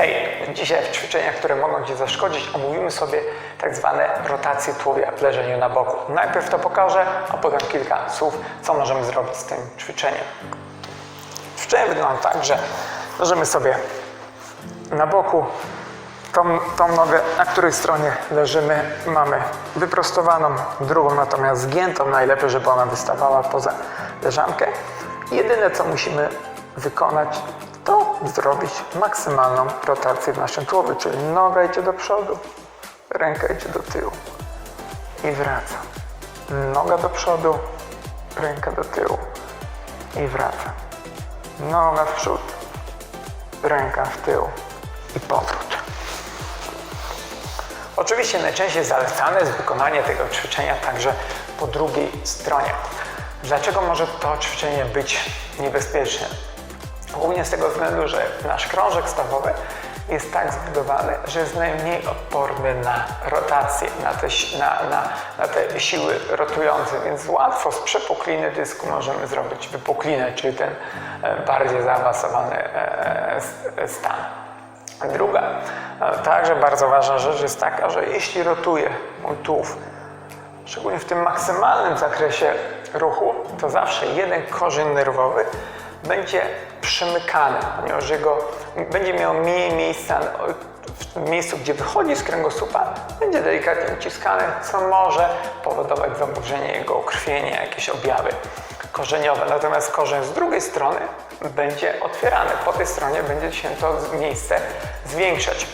Hej, dzisiaj w ćwiczeniach, które mogą Ci zaszkodzić, omówimy sobie tak zwane rotacje tułowia w leżeniu na boku. Najpierw to pokażę, a potem kilka słów, co możemy zrobić z tym ćwiczeniem. Ćwiczenie wygląda tak, że leżymy sobie na boku, tą, tą nogę, na której stronie leżymy, mamy wyprostowaną, drugą natomiast zgiętą, najlepiej, żeby ona wystawała poza leżankę. Jedyne, co musimy wykonać, zrobić maksymalną rotację w naszym tułowiu, czyli noga idzie do przodu, ręka idzie do tyłu i wraca. Noga do przodu, ręka do tyłu i wraca. Noga w przód, ręka w tył i powrót. Oczywiście najczęściej zalecane jest wykonanie tego ćwiczenia także po drugiej stronie. Dlaczego może to ćwiczenie być niebezpieczne? Głównie z tego względu, że nasz krążek stawowy jest tak zbudowany, że jest najmniej odporny na rotację, na te, na, na, na te siły rotujące, więc łatwo z przepukliny dysku możemy zrobić wypuklinę, czyli ten e, bardziej zaawansowany e, s- stan. Druga, e, także bardzo ważna rzecz jest taka, że jeśli rotuje mój tułów, szczególnie w tym maksymalnym zakresie ruchu, to zawsze jeden korzeń nerwowy będzie przymykany, ponieważ jego będzie miał mniej miejsca w miejscu, gdzie wychodzi z kręgosłupa, będzie delikatnie uciskany, co może powodować zaburzenie jego ukrwienia, jakieś objawy korzeniowe. Natomiast korzeń z drugiej strony będzie otwierany. Po tej stronie będzie się to miejsce zwiększać.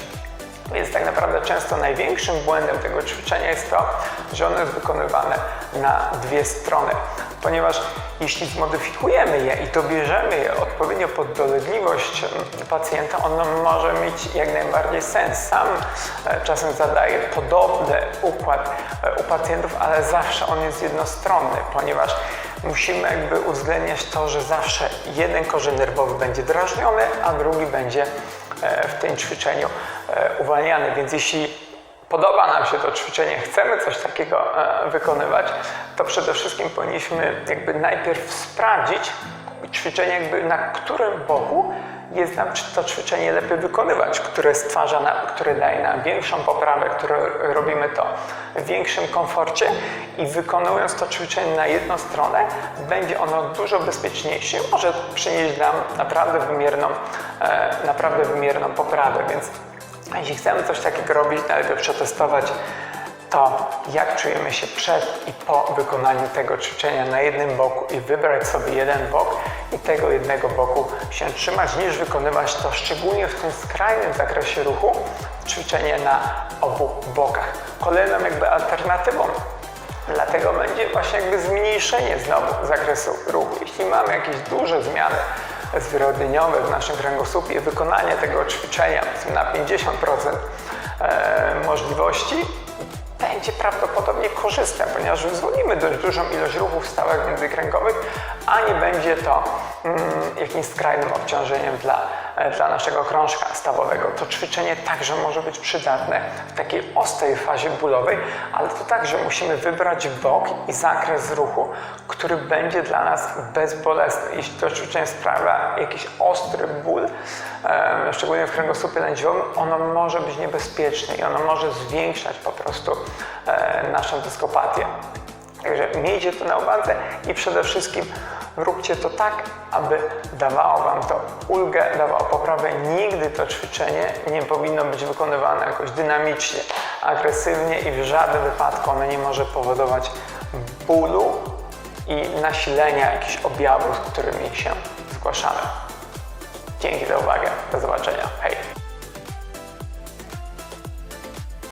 Więc tak naprawdę często największym błędem tego ćwiczenia jest to, że ono jest wykonywane na dwie strony. Ponieważ jeśli zmodyfikujemy je i dobierzemy je odpowiednio pod dolegliwość mm, pacjenta, ono może mieć jak najbardziej sens. Sam e, czasem zadaję podobny układ e, u pacjentów, ale zawsze on jest jednostronny, ponieważ musimy jakby uwzględniać to, że zawsze jeden korzeń nerwowy będzie drażniony, a drugi będzie e, w tym ćwiczeniu uwalniany. Więc jeśli podoba nam się to ćwiczenie, chcemy coś takiego e, wykonywać, to przede wszystkim powinniśmy jakby najpierw sprawdzić ćwiczenie, jakby na którym boku jest nam to ćwiczenie lepiej wykonywać, które stwarza, nam, które daje nam większą poprawę, które robimy to w większym komforcie i wykonując to ćwiczenie na jedną stronę, będzie ono dużo bezpieczniejsze, może przynieść nam naprawdę wymierną, e, naprawdę wymierną poprawę, więc jeśli chcemy coś takiego robić, najlepiej przetestować to, jak czujemy się przed i po wykonaniu tego ćwiczenia na jednym boku i wybrać sobie jeden bok i tego jednego boku się trzymać, niż wykonywać to szczególnie w tym skrajnym zakresie ruchu, ćwiczenie na obu bokach. Kolejną jakby alternatywą Dlatego będzie właśnie jakby zmniejszenie znowu zakresu ruchu. Jeśli mamy jakieś duże zmiany zwyrodnieniowe w naszym kręgosłupie, wykonanie tego ćwiczenia na 50% e, możliwości będzie prawdopodobnie korzystne, ponieważ wyzwolimy dość dużą ilość ruchów stałych międzykręgowych, a nie będzie to mm, jakimś skrajnym obciążeniem dla, dla naszego krążka stawowego. To ćwiczenie także może być przydatne w takiej ostrej fazie bólowej, ale to także musimy wybrać bok i zakres ruchu, który będzie dla nas bezbolesny. Jeśli to ćwiczenie sprawia jakiś ostry ból, e, szczególnie w kręgosłupie lędźwiowym, ono może być niebezpieczne i ono może zwiększać po prostu e, naszą dyskopatię. Także miejcie to na uwadze i przede wszystkim róbcie to tak, aby dawało Wam to ulgę, dawało poprawę. Nigdy to ćwiczenie nie powinno być wykonywane jakoś dynamicznie, agresywnie i w żadnym wypadku ono nie może powodować bólu i nasilenia jakichś objawów, z którymi się zgłaszamy. Dzięki za uwagę. Do zobaczenia. Hej!